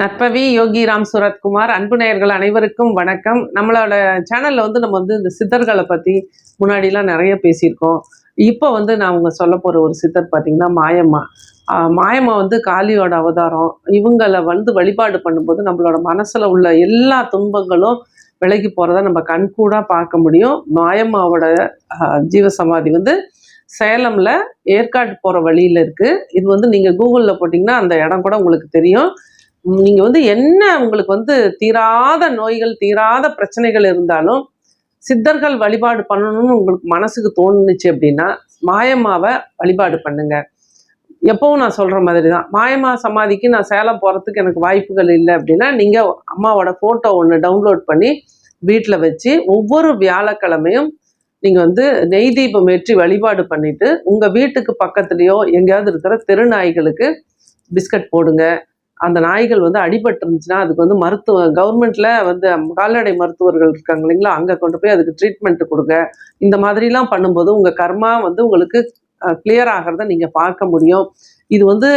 நட்பவி யோகி ராம் சுரத்குமார் அன்பு நேயர்கள் அனைவருக்கும் வணக்கம். நம்மளோட சேனல்ல வந்து நம்ம வந்து இந்த சித்தர்களை பத்தி முன்னாடிலாம் நிறைய பேசியிருக்கோம். இப்போ வந்து நான் அவங்க சொல்ல போற ஒரு சித்தர் பார்த்தீங்கன்னா மாயம்மா. மாயம்மா வந்து காளியோட அவதாரம். இவங்களை வந்து வழிபாடு பண்ணும்போது நம்மளோட மனசுல உள்ள எல்லா துன்பங்களும் விலகி போகிறத நம்ம கண்கூடா பார்க்க முடியும். மாயம்மாவோட ஜீவசமாதி வந்து சேலம்ல ஏற்காடு போற வழியில இருக்கு. இது வந்து நீங்க கூகுள்ல போட்டீங்கன்னா அந்த இடம் கூட உங்களுக்கு தெரியும். நீங்கள் நீங்க வந்து என்ன உங்களுக்கு வந்து தீராத நோய்கள் தீராத பிரச்சனைகள் இருந்தாலும் சித்தர்கள் வழிபாடு பண்ணணும்னு உங்களுக்கு மனசுக்கு தோணுச்சு அப்படின்னா மாயம்மாவை வழிபாடு பண்ணுங்க. எப்பவும் நான் சொல்ற மாதிரி தான் மாயம்மா சமாதிக்கு நான் சேலம் போறதுக்கு எனக்கு வாய்ப்புகள் இல்லை அப்படின்னா நீங்க அம்மாவோட போட்டோ ஒன்று டவுன்லோட் பண்ணி வீட்டில் வச்சு ஒவ்வொரு வியாழக்கிழமையும் நீங்கள் வந்து நெய் தீபம் ஏற்றி வழிபாடு பண்ணிவிட்டு உங்கள் வீட்டுக்கு பக்கத்துலேயோ எங்கேயாவது இருக்கிற தெருநாய்களுக்கு பிஸ்கட் போடுங்க. அந்த நாய்கள் வந்து அடிபட்டு இருந்துச்சுன்னா அதுக்கு வந்து மருத்துவ கவர்மெண்ட்ல வந்து கால்நடை மருத்துவர்கள் இருக்காங்க இல்லைங்களா? அங்கே கொண்டு போய் அதுக்கு ட்ரீட்மெண்ட் கொடுங்க. இந்த மாதிரிலாம் பண்ணும்போது உங்கள் கர்மா வந்து உங்களுக்கு கிளியர் ஆகிறத நீங்கள் பார்க்க முடியும். இது வந்து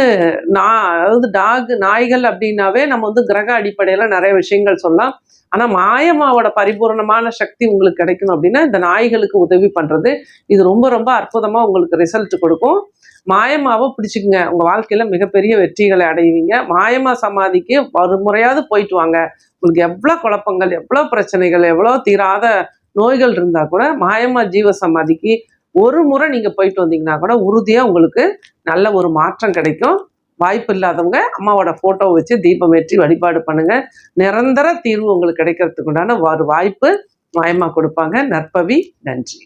நான் அதாவது டாக் நாய்கள் அப்படின்னாவே நம்ம வந்து கிரக அடிப்படையில் நிறைய விஷயங்கள் சொல்லலாம். ஆனால் மாயமாவோட பரிபூர்ணமான சக்தி உங்களுக்கு கிடைக்கணும் அப்படின்னா இந்த நாய்களுக்கு உதவி பண்ணுறது இது ரொம்ப ரொம்ப அற்புதமாக உங்களுக்கு ரிசல்ட் கொடுக்கும். மாயமாவை பிடிச்சிக்கங்க. உங்க வாழ்க்கையில மிகப்பெரிய வெற்றிகளை அடைவீங்க. மாயம்மா சமாதிக்கு ஒரு முறையாவது போயிட்டு வாங்க. உங்களுக்கு எவ்வளவு குழப்பங்கள் எவ்வளவு பிரச்சனைகள் எவ்வளவு தீராத நோய்கள் இருந்தா கூட மாயம்மா ஜீவ சமாதிக்கு ஒரு முறை நீங்க போயிட்டு வந்தீங்கன்னா கூட உறுதியா உங்களுக்கு நல்ல ஒரு மாற்றம் கிடைக்கும். வாய்ப்பு இல்லாதவங்க அம்மாவோட போட்டோ வச்சு தீபம் ஏற்றி வழிபாடு பண்ணுங்க. நிரந்தர தீர்வு உங்களுக்கு கிடைக்கிறதுக்கு உண்டான ஒரு வாய்ப்பு மாயமாக கொடுப்பாங்க. நற்பவி நன்றி.